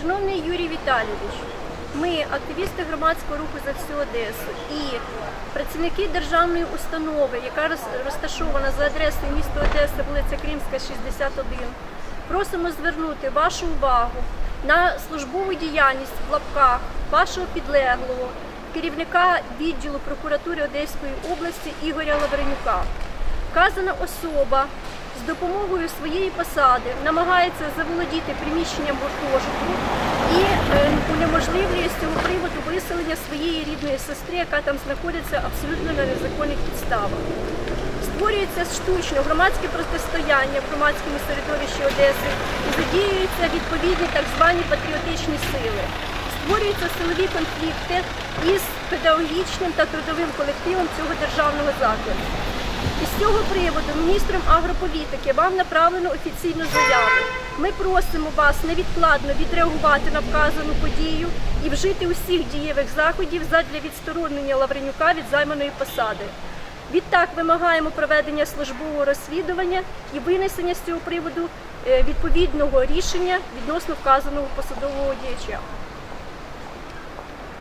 Шановний Юрій Віталійович, ми, активісти громадського руху за всю Одесу і працівники державної установи, яка розташована за адресою міста Одеса, вулиця Кримська, 61, просимо звернути вашу увагу на службову діяльність в лапках вашого підлеглого, керівника відділу прокуратури Одеської області Ігоря Лавренюка. Вказана особа з допомогою своєї посади намагається заволодіти приміщенням гуртожитку і е, унеможливлює з цього приводу виселення своєї рідної сестри, яка там знаходиться абсолютно на незаконних підставах. Створюється штучно громадське протистояння в громадському середовищі Одеси і задіюються відповідні так звані патріотичні сили. Створюються силові конфлікти із педагогічним та трудовим колективом цього державного закладу. І з цього приводу міністром агрополітики вам направлено офіційну заяву. Ми просимо вас невідкладно відреагувати на вказану подію і вжити усіх дієвих заходів задля відсторонення Лавренюка від займаної посади. Відтак вимагаємо проведення службового розслідування і винесення з цього приводу е, відповідного рішення відносно вказаного посадового діяча.